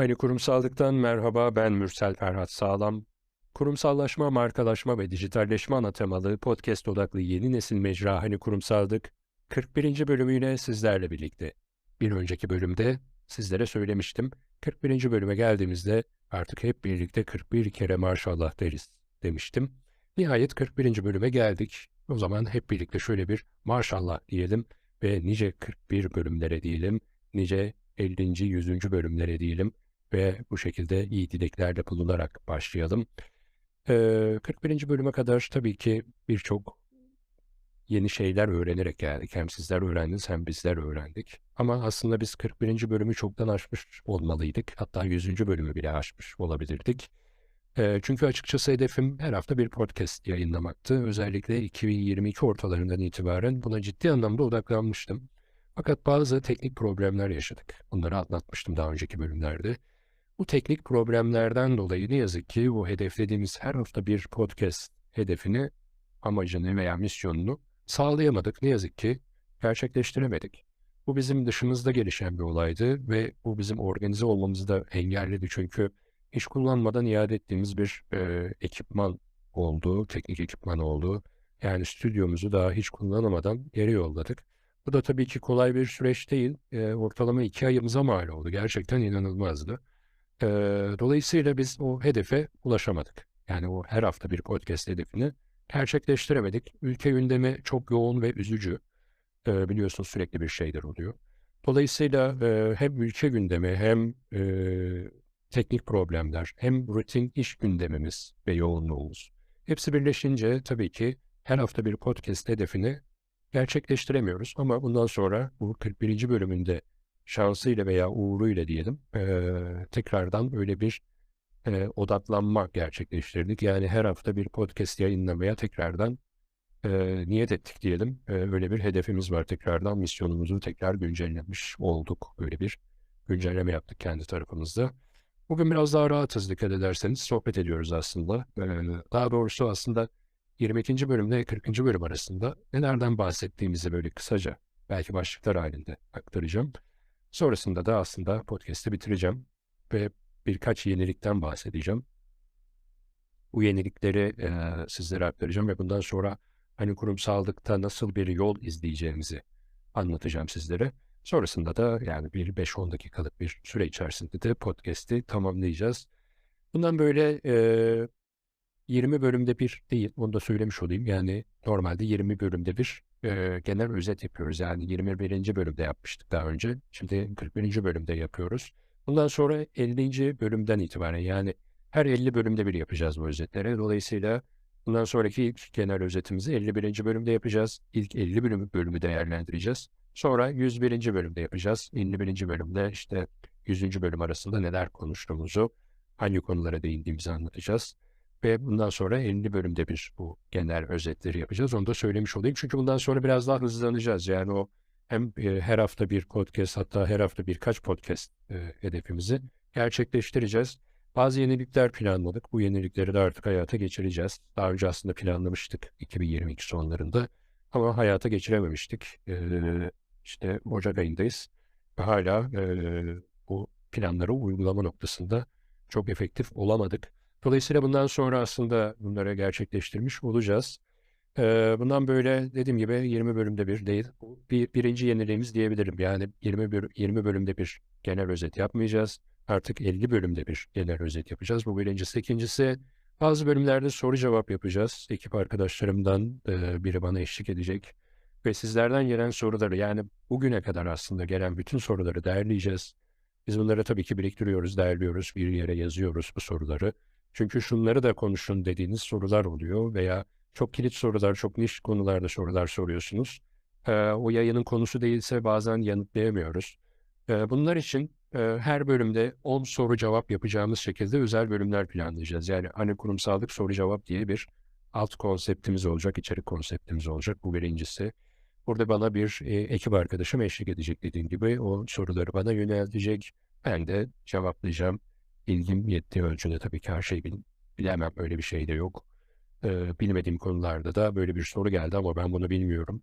Hani kurumsallıktan merhaba ben Mürsel Ferhat Sağlam. Kurumsallaşma, markalaşma ve dijitalleşme ana temalı podcast odaklı yeni nesil mecra Hani Kurumsallık 41. bölümüyle sizlerle birlikte. Bir önceki bölümde sizlere söylemiştim. 41. bölüme geldiğimizde artık hep birlikte 41 kere maşallah deriz demiştim. Nihayet 41. bölüme geldik. O zaman hep birlikte şöyle bir maşallah diyelim ve nice 41 bölümlere diyelim, nice 50. 100. bölümlere diyelim ve bu şekilde iyi dileklerle bulunarak başlayalım. Ee, 41. bölüme kadar tabii ki birçok yeni şeyler öğrenerek geldik. Hem sizler öğrendiniz hem bizler öğrendik. Ama aslında biz 41. bölümü çoktan aşmış olmalıydık. Hatta 100. bölümü bile aşmış olabilirdik. E, çünkü açıkçası hedefim her hafta bir podcast yayınlamaktı. Özellikle 2022 ortalarından itibaren buna ciddi anlamda odaklanmıştım. Fakat bazı teknik problemler yaşadık. Bunları anlatmıştım daha önceki bölümlerde. Bu teknik problemlerden dolayı ne yazık ki bu hedeflediğimiz her hafta bir podcast hedefini, amacını veya misyonunu sağlayamadık. Ne yazık ki gerçekleştiremedik. Bu bizim dışımızda gelişen bir olaydı ve bu bizim organize olmamızı da engelledi. Çünkü hiç kullanmadan iade ettiğimiz bir e, ekipman oldu, teknik ekipman oldu. Yani stüdyomuzu daha hiç kullanamadan geri yolladık. Bu da tabii ki kolay bir süreç değil. E, ortalama iki ayımıza mal oldu. Gerçekten inanılmazdı. E, dolayısıyla biz o hedefe ulaşamadık. Yani o her hafta bir podcast hedefini gerçekleştiremedik. Ülke gündemi çok yoğun ve üzücü. E, biliyorsunuz sürekli bir şeyler oluyor. Dolayısıyla e, hem ülke gündemi hem e, teknik problemler, hem rutin iş gündemimiz ve yoğunluğumuz. Hepsi birleşince tabii ki her hafta bir podcast hedefini gerçekleştiremiyoruz. Ama bundan sonra bu 41. bölümünde şansıyla veya uğruyla diyelim e, tekrardan öyle bir e, odaklanma gerçekleştirdik. Yani her hafta bir podcast yayınlamaya tekrardan e, niyet ettik diyelim. E, öyle bir hedefimiz var. Tekrardan misyonumuzu tekrar güncellemiş olduk. Böyle bir güncelleme yaptık kendi tarafımızda. Bugün biraz daha rahatız dikkat ederseniz. Sohbet ediyoruz aslında. Daha doğrusu aslında 22. bölümle 40. bölüm arasında nelerden bahsettiğimizi böyle kısaca belki başlıklar halinde aktaracağım. Sonrasında da aslında podcast'i bitireceğim ve birkaç yenilikten bahsedeceğim. Bu yenilikleri e, sizlere aktaracağım ve bundan sonra hani kurumsallıkta nasıl bir yol izleyeceğimizi anlatacağım sizlere. Sonrasında da yani bir 5-10 dakikalık bir süre içerisinde de podcast'i tamamlayacağız. Bundan böyle e, 20 bölümde bir değil, onu da söylemiş olayım. Yani normalde 20 bölümde bir e, genel özet yapıyoruz. Yani 21. bölümde yapmıştık daha önce. Şimdi 41. bölümde yapıyoruz. Bundan sonra 50. bölümden itibaren yani her 50 bölümde bir yapacağız bu özetleri. Dolayısıyla bundan sonraki ilk genel özetimizi 51. bölümde yapacağız. İlk 50 bölümü, bölümü değerlendireceğiz. Sonra 101. bölümde yapacağız. 51. bölümde işte 100. bölüm arasında neler konuştuğumuzu, hangi konulara değindiğimizi anlatacağız. Ve bundan sonra 50 bölümde bir bu genel özetleri yapacağız. Onu da söylemiş olayım. Çünkü bundan sonra biraz daha hızlanacağız. Yani o hem e, her hafta bir podcast hatta her hafta birkaç podcast e, hedefimizi gerçekleştireceğiz. Bazı yenilikler planladık. Bu yenilikleri de artık hayata geçireceğiz. Daha önce aslında planlamıştık 2022 sonlarında. Ama hayata geçirememiştik. Ee, işte Ocak ayındayız. Ve hala e, bu planları uygulama noktasında çok efektif olamadık. Dolayısıyla bundan sonra aslında bunları gerçekleştirmiş olacağız. Bundan böyle dediğim gibi 20 bölümde bir değil. Bir, birinci yeniliğimiz diyebilirim. Yani 20, bölüm, 20 bölümde bir genel özet yapmayacağız. Artık 50 bölümde bir genel özet yapacağız. Bu birincisi. İkincisi bazı bölümlerde soru cevap yapacağız. Ekip arkadaşlarımdan biri bana eşlik edecek. Ve sizlerden gelen soruları yani bugüne kadar aslında gelen bütün soruları değerleyeceğiz. Biz bunları tabii ki biriktiriyoruz, değerliyoruz, bir yere yazıyoruz bu soruları. Çünkü şunları da konuşun dediğiniz sorular oluyor veya çok kilit sorular, çok niş konularda sorular soruyorsunuz. Ee, o yayının konusu değilse bazen yanıtlayamıyoruz. Ee, bunlar için e, her bölümde 10 soru cevap yapacağımız şekilde özel bölümler planlayacağız. Yani hani kurumsallık soru cevap diye bir alt konseptimiz olacak, içerik konseptimiz olacak. Bu birincisi. Burada bana bir e, ekip arkadaşım eşlik edecek dediğim gibi. O soruları bana yöneltecek. Ben de cevaplayacağım. İlgim yettiği ölçüde tabii ki her şeyi bil, bilemem. Öyle bir şey de yok. Ee, bilmediğim konularda da böyle bir soru geldi ama ben bunu bilmiyorum.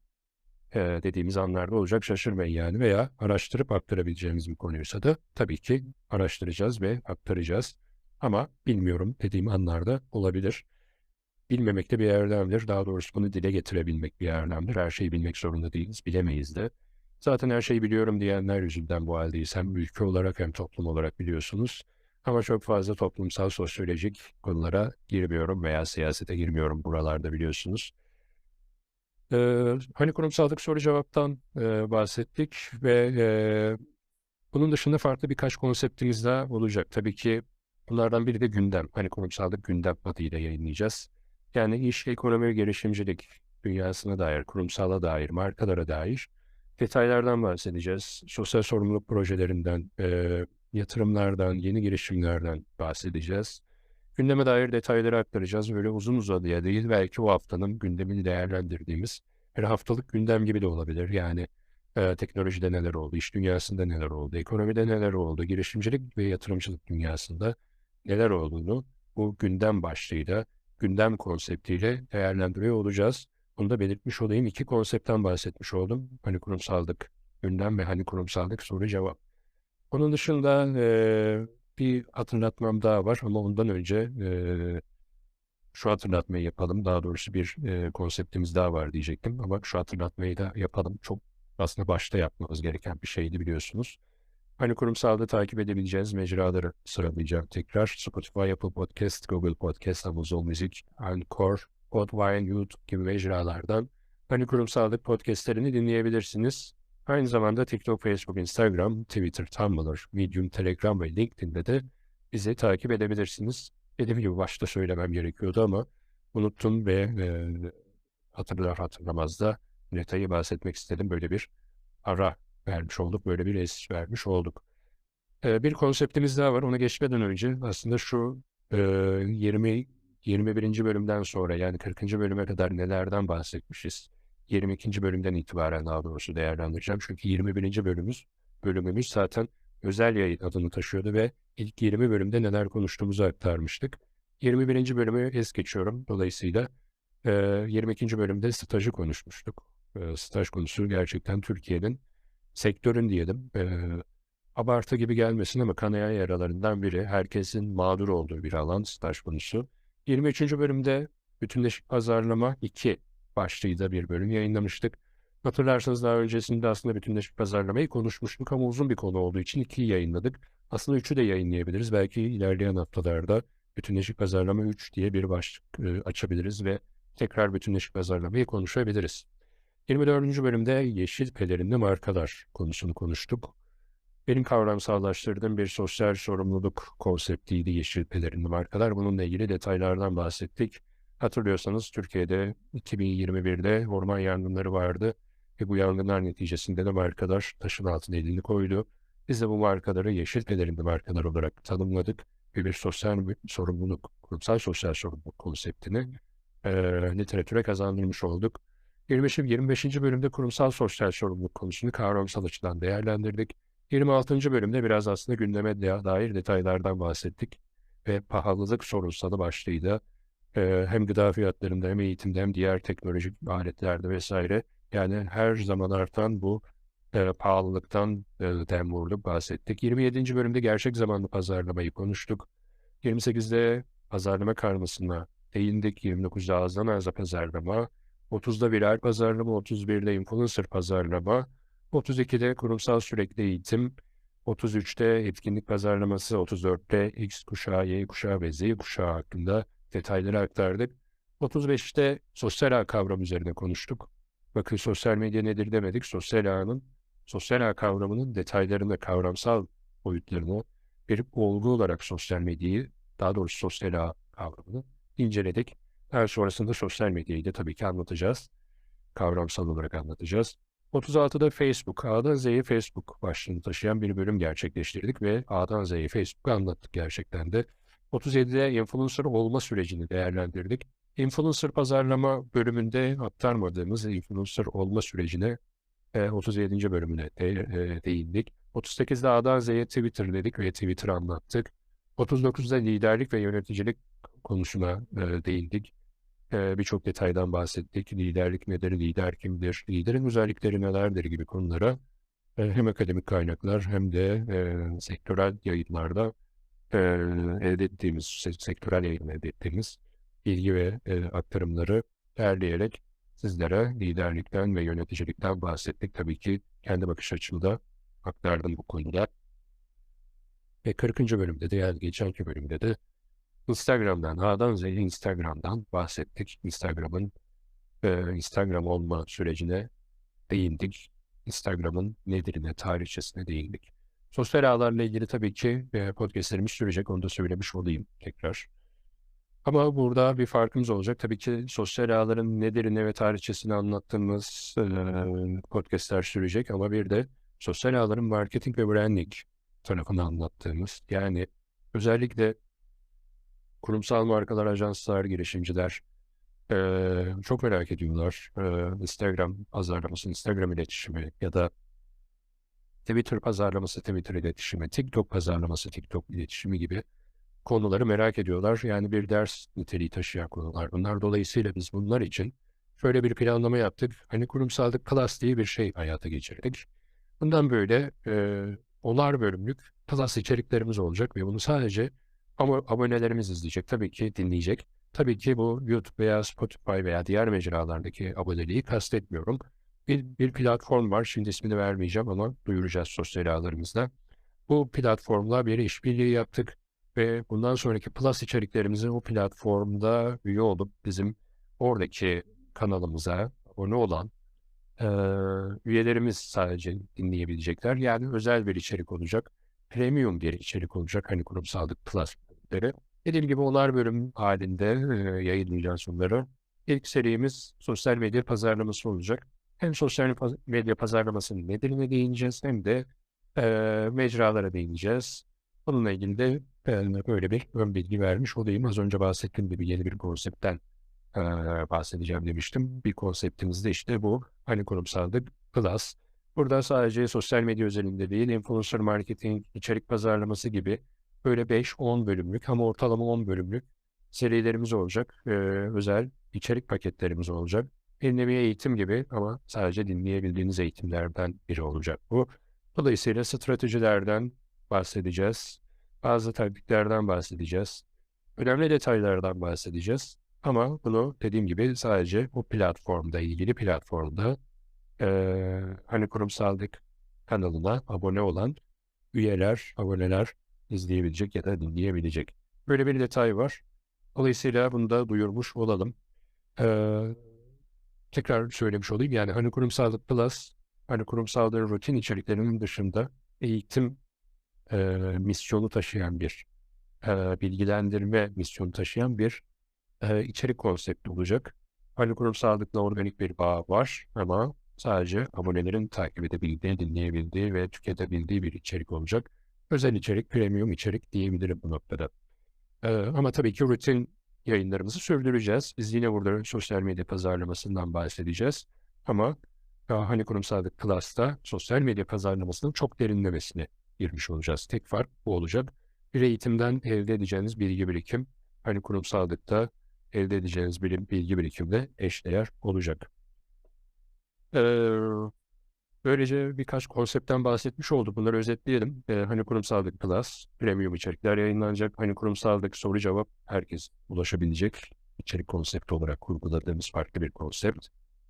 e, dediğimiz anlarda olacak şaşırmayın yani veya araştırıp aktarabileceğimiz bir konuysa da tabii ki araştıracağız ve aktaracağız. Ama bilmiyorum dediğim anlarda olabilir. Bilmemek de bir erdemdir. Daha doğrusu bunu dile getirebilmek bir erdemdir. Her şeyi bilmek zorunda değiliz, bilemeyiz de. Zaten her şeyi biliyorum diyenler yüzünden bu haldeyiz. Hem ülke olarak hem toplum olarak biliyorsunuz. Ama çok fazla toplumsal, sosyolojik konulara girmiyorum veya siyasete girmiyorum buralarda biliyorsunuz. Ee, hani kurumsallık soru cevaptan e, bahsettik ve e, bunun dışında farklı birkaç konseptimiz daha olacak. Tabii ki bunlardan biri de gündem. Hani kurumsallık gündem adıyla yayınlayacağız. Yani iş, ekonomi ve girişimcilik dünyasına dair, kurumsala dair, markalara dair detaylardan bahsedeceğiz. Sosyal sorumluluk projelerinden, e, yatırımlardan, yeni girişimlerden bahsedeceğiz. Gündeme dair detayları aktaracağız. Böyle uzun uzadıya değil, belki o haftanın gündemini değerlendirdiğimiz her haftalık gündem gibi de olabilir. Yani e, teknolojide neler oldu, iş dünyasında neler oldu, ekonomide neler oldu, girişimcilik ve yatırımcılık dünyasında neler olduğunu bu gündem başlığıyla, gündem konseptiyle değerlendiriyor olacağız. Bunu da belirtmiş olayım. İki konseptten bahsetmiş oldum. Hani kurumsallık gündem ve hani kurumsallık soru cevap. Onun dışında e, bir hatırlatmam daha var ama ondan önce e, şu hatırlatmayı yapalım. Daha doğrusu bir e, konseptimiz daha var diyecektim ama şu hatırlatmayı da yapalım. Çok aslında başta yapmamız gereken bir şeydi biliyorsunuz. Hani kurumsalda takip edebileceğiniz mecraları sıralayacağım tekrar. Spotify, Apple Podcast, Google Podcast, Amazon Music, Anchor, Podvine, YouTube gibi mecralardan hani kurumsallık podcastlerini dinleyebilirsiniz. Aynı zamanda TikTok, Facebook, Instagram, Twitter, Tumblr, Medium, Telegram ve LinkedIn'de de bizi takip edebilirsiniz. Dediğim gibi başta söylemem gerekiyordu ama unuttum ve e, hatırlar hatırlamaz da detayı bahsetmek istedim. Böyle bir ara vermiş olduk, böyle bir es vermiş olduk. E, bir konseptimiz daha var. Ona geçmeden önce aslında şu e, 20 21. bölümden sonra yani 40. bölüme kadar nelerden bahsetmişiz? 22. bölümden itibaren daha doğrusu değerlendireceğim. Çünkü 21. bölümümüz, bölümümüz zaten özel yayın adını taşıyordu ve ilk 20 bölümde neler konuştuğumuzu aktarmıştık. 21. bölümü es geçiyorum. Dolayısıyla e, 22. bölümde stajı konuşmuştuk. Staj konusu gerçekten Türkiye'nin sektörün diyelim abartı gibi gelmesin ama kanayan yaralarından biri. Herkesin mağdur olduğu bir alan staj konusu. 23. bölümde bütünleşik pazarlama 2 başlığıyla bir bölüm yayınlamıştık. Hatırlarsanız daha öncesinde aslında bütünleşik pazarlamayı konuşmuştuk ama uzun bir konu olduğu için 2'yi yayınladık. Aslında 3'ü de yayınlayabiliriz. Belki ilerleyen haftalarda bütünleşik pazarlama 3 diye bir başlık e, açabiliriz ve tekrar bütünleşik pazarlamayı konuşabiliriz. 24. bölümde yeşil pelerinli markalar konusunu konuştuk. Benim kavramsallaştırdığım bir sosyal sorumluluk konseptiydi yeşil pelerinli markalar. Bununla ilgili detaylardan bahsettik. Hatırlıyorsanız Türkiye'de 2021'de orman yangınları vardı ve bu yangınlar neticesinde de markalar taşın altına elini koydu. Biz de bu markaları yeşil pelerinli markalar olarak tanımladık ve bir sosyal bir sorumluluk, kurumsal sosyal sorumluluk konseptini e, literatüre kazandırmış olduk. 25. 25. bölümde kurumsal sosyal sorumluluk konusunu kavramsal açıdan değerlendirdik. 26. bölümde biraz aslında gündeme dair detaylardan bahsettik ve pahalılık sorunsalı başlığıyla e, hem gıda fiyatlarında hem eğitimde hem diğer teknolojik aletlerde vesaire yani her zaman artan bu e, pahalılıktan e, dem vurduk, bahsettik. 27. bölümde gerçek zamanlı pazarlamayı konuştuk. 28'de pazarlama karmasına değindik. 29'da ağızdan ağza pazarlama. 30'da viral pazarlama, 31'de influencer pazarlama, 32'de kurumsal sürekli eğitim, 33'te etkinlik pazarlaması, 34'te X kuşağı, Y kuşağı ve Z kuşağı hakkında detayları aktardık. 35'te sosyal ağ kavramı üzerine konuştuk. Bakın sosyal medya nedir demedik. Sosyal ağın, sosyal ağ kavramının detaylarını, kavramsal boyutlarını bir olgu olarak sosyal medyayı, daha doğrusu sosyal ağ kavramını inceledik. Daha sonrasında sosyal medyayı da tabii ki anlatacağız. Kavramsal olarak anlatacağız. 36'da Facebook, A'dan Z'ye Facebook başlığını taşıyan bir bölüm gerçekleştirdik ve A'dan Z'ye Facebook'u anlattık gerçekten de. 37'de influencer olma sürecini değerlendirdik. Influencer pazarlama bölümünde aktarmadığımız influencer olma sürecine 37. bölümüne de, e, değindik. 38'de A'dan Z'ye Twitter dedik ve Twitter anlattık. 39'da liderlik ve yöneticilik konusuna e, değindik. e, birçok detaydan bahsettik. Liderlik nedir, lider kimdir, liderin özellikleri nelerdir gibi konulara e, hem akademik kaynaklar hem de e, sektörel yayınlarda e, elde ettiğimiz, sektörel yayın elde ettiğimiz bilgi ve e, aktarımları derleyerek sizlere liderlikten ve yöneticilikten bahsettik. Tabii ki kendi bakış açımda aktardım bu konuda. Ve 40. bölümde de yani geçenki bölümde de Instagram'dan, A'dan Z'ye Instagram'dan bahsettik. Instagram'ın e, Instagram olma sürecine değindik. Instagram'ın nedirine, tarihçesine değindik. Sosyal ağlarla ilgili tabii ki e, podcastlerimiz sürecek. Onu da söylemiş olayım tekrar. Ama burada bir farkımız olacak. Tabii ki sosyal ağların nedirine ve tarihçesini anlattığımız e, podcastler sürecek. Ama bir de sosyal ağların marketing ve branding tarafını anlattığımız. Yani özellikle kurumsal markalar, ajanslar, girişimciler e, çok merak ediyorlar. E, Instagram pazarlaması, Instagram iletişimi ya da Twitter pazarlaması, Twitter iletişimi, TikTok pazarlaması, TikTok iletişimi gibi konuları merak ediyorlar. Yani bir ders niteliği taşıyan konular bunlar. Dolayısıyla biz bunlar için şöyle bir planlama yaptık. Hani kurumsallık class diye bir şey hayata geçirdik. Bundan böyle e, onar bölümlük class içeriklerimiz olacak ve bunu sadece ama abonelerimiz izleyecek. Tabii ki dinleyecek. Tabii ki bu YouTube veya Spotify veya diğer mecralardaki aboneliği kastetmiyorum. Bir, bir platform var. Şimdi ismini vermeyeceğim ama duyuracağız sosyal ağlarımızda. Bu platformla bir işbirliği yaptık ve bundan sonraki Plus içeriklerimizi o platformda üye olup bizim oradaki kanalımıza abone olan e, üyelerimiz sadece dinleyebilecekler. Yani özel bir içerik olacak. Premium bir içerik olacak. Hani kurumsallık Plus bölümleri. Dediğim gibi onlar bölüm halinde e, yayınlayacağız onları. İlk serimiz sosyal medya pazarlaması olacak. Hem sosyal medya pazarlamasının nedenine değineceğiz hem de e, mecralara değineceğiz. Bununla ilgili de e, böyle bir ön bilgi vermiş olayım. Az önce bahsettiğim gibi yeni bir konseptten e, bahsedeceğim demiştim. Bir konseptimiz de işte bu. Hani kurumsallık Plus. Burada sadece sosyal medya özelinde değil, influencer marketing, içerik pazarlaması gibi böyle 5-10 bölümlük ama ortalama 10 bölümlük serilerimiz olacak. Ee, özel içerik paketlerimiz olacak. Bir nevi eğitim gibi ama sadece dinleyebildiğiniz eğitimlerden biri olacak bu. Dolayısıyla stratejilerden bahsedeceğiz. Bazı taktiklerden bahsedeceğiz. Önemli detaylardan bahsedeceğiz. Ama bunu dediğim gibi sadece bu platformda, ilgili platformda e, hani kurumsallık kanalına abone olan üyeler, aboneler izleyebilecek ya da dinleyebilecek. Böyle bir detay var. Dolayısıyla bunu da duyurmuş olalım. Ee, tekrar söylemiş olayım. Yani hani kurumsallık plus, hani kurumsallığı rutin içeriklerinin dışında eğitim e, misyonu taşıyan bir, e, bilgilendirme misyonu taşıyan bir e, içerik konsepti olacak. Hani kurumsallıkla organik bir bağ var ama sadece abonelerin takip edebildiği, dinleyebildiği ve tüketebildiği bir içerik olacak. Özel içerik, premium içerik diyebilirim bu noktada. Ee, ama tabii ki rutin yayınlarımızı sürdüreceğiz. Biz yine burada sosyal medya pazarlamasından bahsedeceğiz. Ama hani kurumsallık Plus'ta sosyal medya pazarlamasının çok derinlemesine girmiş olacağız. Tek fark bu olacak. Bir eğitimden elde edeceğiniz bilgi birikim, hani kurumsallıkta elde edeceğiniz bir bilgi birikimle eşdeğer olacak. Ee, böylece birkaç konseptten bahsetmiş olduk. Bunları özetleyelim. Ee, hani kurumsallık plus, premium içerikler yayınlanacak. Hani kurumsallık soru cevap herkes ulaşabilecek içerik konsepti olarak kurguladığımız farklı bir konsept.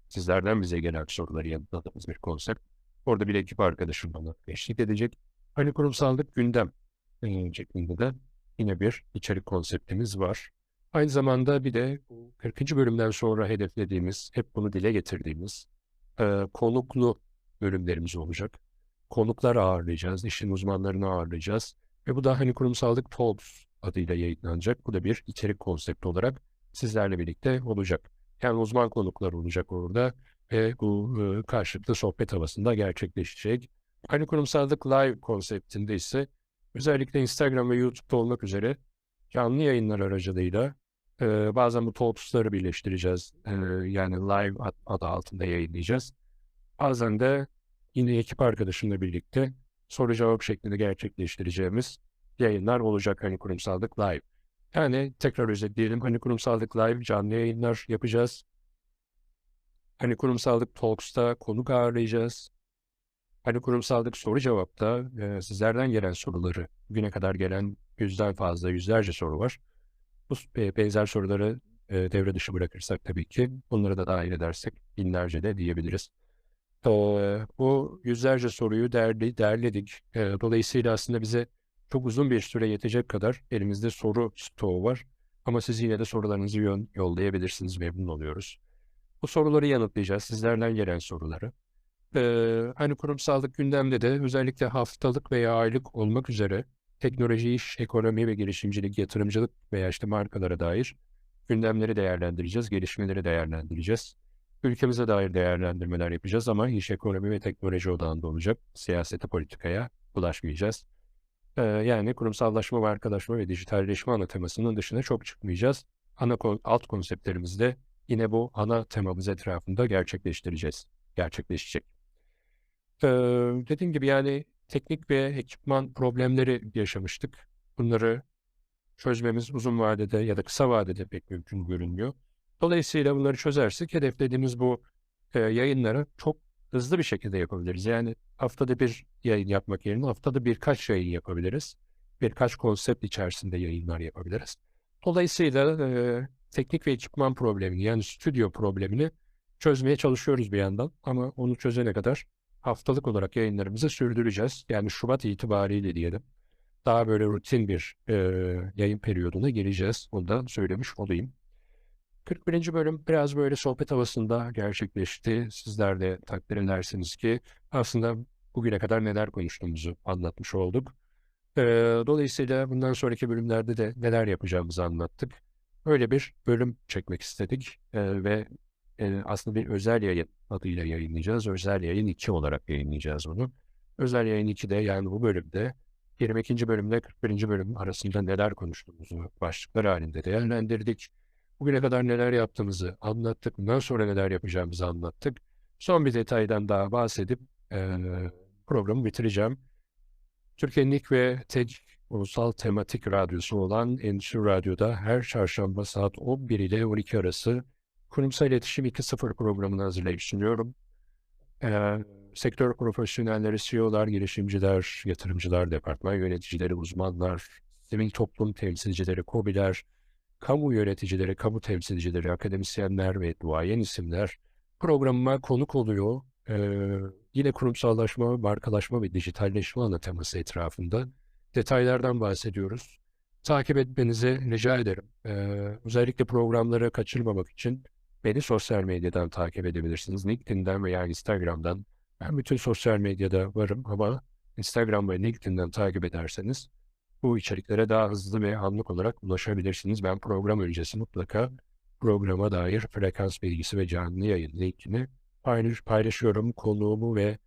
Sizlerden bize gelen soruları yanıtladığımız bir konsept. Orada bir ekip arkadaşım bana eşlik edecek. Hani kurumsallık gündem şeklinde de yine bir içerik konseptimiz var. Aynı zamanda bir de 40. bölümden sonra hedeflediğimiz, hep bunu dile getirdiğimiz e, konuklu bölümlerimiz olacak. Konuklar ağırlayacağız, işin uzmanlarını ağırlayacağız. Ve bu da hani kurumsallık Talks adıyla yayınlanacak. Bu da bir içerik konsepti olarak sizlerle birlikte olacak. Yani uzman konuklar olacak orada ve bu e, karşılıklı sohbet havasında gerçekleşecek. Hani kurumsallık live konseptinde ise özellikle Instagram ve YouTube'da olmak üzere canlı yayınlar aracılığıyla e, bazen bu talks'ları birleştireceğiz. E, yani live adı altında yayınlayacağız. Bazen de yine ekip arkadaşımla birlikte soru cevap şeklinde gerçekleştireceğimiz yayınlar olacak hani kurumsallık live. Yani tekrar özetleyelim. Hani kurumsallık live canlı yayınlar yapacağız. Hani kurumsallık talks'ta konuk ağırlayacağız. Hani kurumsallık soru cevapta e, sizlerden gelen soruları, güne kadar gelen yüzden fazla, yüzlerce soru var. Bu e, benzer soruları e, devre dışı bırakırsak tabii ki bunları da dahil edersek binlerce de diyebiliriz. Bu yüzlerce soruyu derli, derledik. Dolayısıyla aslında bize çok uzun bir süre yetecek kadar elimizde soru stoğu var. Ama siz yine de sorularınızı yön, yollayabilirsiniz. Memnun oluyoruz. Bu soruları yanıtlayacağız. Sizlerden gelen soruları. Ee, hani kurumsallık gündemde de özellikle haftalık veya aylık olmak üzere teknoloji, iş, ekonomi ve girişimcilik, yatırımcılık veya işte markalara dair gündemleri değerlendireceğiz, gelişmeleri değerlendireceğiz. Ülkemize dair değerlendirmeler yapacağız ama iş, ekonomi ve teknoloji odağında olacak. Siyasete, politikaya bulaşmayacağız. Ee, yani kurumsallaşma, markalaşma ve dijitalleşme ana temasının dışına çok çıkmayacağız. Ana alt konseptlerimizi de yine bu ana temamız etrafında gerçekleştireceğiz. Gerçekleşecek. Ee, dediğim gibi yani teknik ve ekipman problemleri yaşamıştık. Bunları çözmemiz uzun vadede ya da kısa vadede pek mümkün görünmüyor. Dolayısıyla bunları çözersek hedeflediğimiz bu e, yayınları çok hızlı bir şekilde yapabiliriz. Yani haftada bir yayın yapmak yerine haftada birkaç yayın yapabiliriz. Birkaç konsept içerisinde yayınlar yapabiliriz. Dolayısıyla e, teknik ve ekipman problemini yani stüdyo problemini çözmeye çalışıyoruz bir yandan. Ama onu çözene kadar haftalık olarak yayınlarımızı sürdüreceğiz. Yani Şubat itibariyle diyelim. Daha böyle rutin bir e, yayın periyoduna gireceğiz. Onu da söylemiş olayım. 41. bölüm biraz böyle sohbet havasında gerçekleşti. Sizler de takdir edersiniz ki aslında bugüne kadar neler konuştuğumuzu anlatmış olduk. E, dolayısıyla bundan sonraki bölümlerde de neler yapacağımızı anlattık. Öyle bir bölüm çekmek istedik e, ve e, aslında bir özel yayın adıyla yayınlayacağız. Özel yayın 2 olarak yayınlayacağız onu. Özel yayın 2'de yani bu bölümde 22. bölümle 41. bölüm arasında neler konuştuğumuzu başlıklar halinde değerlendirdik. Bugüne kadar neler yaptığımızı anlattık. Bundan sonra neler yapacağımızı anlattık. Son bir detaydan daha bahsedip e, programı bitireceğim. Türkiye'nin ilk ve tek ulusal tematik radyosu olan Endüstri Radyo'da her çarşamba saat 11 ile 12 arası Kurumsal İletişim 2.0 programını hazırlayıp sunuyorum. Ee, sektör profesyonelleri, CEO'lar, girişimciler, yatırımcılar, departman yöneticileri, uzmanlar, sivil toplum temsilcileri, KOBİ'ler, kamu yöneticileri, kamu temsilcileri, akademisyenler ve duayen isimler programıma konuk oluyor. Ee, yine kurumsallaşma, markalaşma ve dijitalleşme ana teması etrafında detaylardan bahsediyoruz. Takip etmenizi rica ederim. Ee, özellikle programları kaçırmamak için Beni sosyal medyadan takip edebilirsiniz. LinkedIn'den veya Instagram'dan. Ben bütün sosyal medyada varım ama Instagram ve LinkedIn'den takip ederseniz bu içeriklere daha hızlı ve anlık olarak ulaşabilirsiniz. Ben program öncesi mutlaka programa dair frekans bilgisi ve canlı yayın linkini paylaş, paylaşıyorum. Konuğumu ve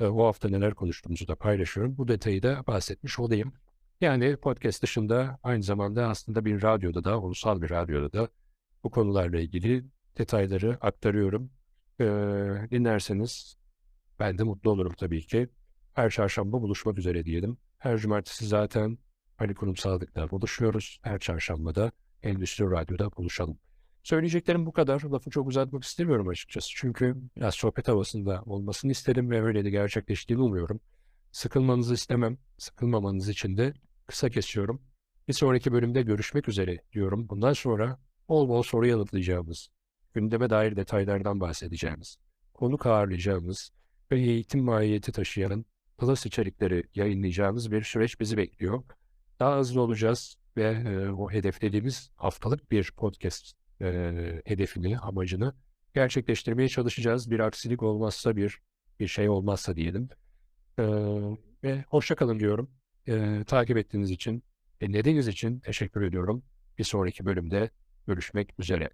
e, o hafta neler konuştuğumuzu da paylaşıyorum. Bu detayı da bahsetmiş olayım. Yani podcast dışında aynı zamanda aslında bir radyoda da, ulusal bir radyoda da bu konularla ilgili detayları aktarıyorum. Ee, dinlerseniz ben de mutlu olurum tabii ki. Her çarşamba buluşmak üzere diyelim. Her cumartesi zaten hani kurumsallıkta buluşuyoruz. Her çarşamba da Endüstri Radyo'da buluşalım. Söyleyeceklerim bu kadar. Lafı çok uzatmak istemiyorum açıkçası. Çünkü biraz sohbet havasında olmasını istedim ve öyle de gerçekleştiğini umuyorum. Sıkılmanızı istemem. Sıkılmamanız için de kısa kesiyorum. Bir sonraki bölümde görüşmek üzere diyorum. Bundan sonra bol bol soru yanıtlayacağımız, gündeme dair detaylardan bahsedeceğimiz, konuk ağırlayacağımız ve eğitim mahiyeti taşıyan plus içerikleri yayınlayacağımız bir süreç bizi bekliyor. Daha hızlı olacağız ve e, o hedeflediğimiz haftalık bir podcast e, hedefini, amacını gerçekleştirmeye çalışacağız. Bir aksilik olmazsa, bir bir şey olmazsa diyelim. E, ve hoşça kalın diyorum. E, takip ettiğiniz için, dinlediğiniz için teşekkür ediyorum. Bir sonraki bölümde görüşmek üzere.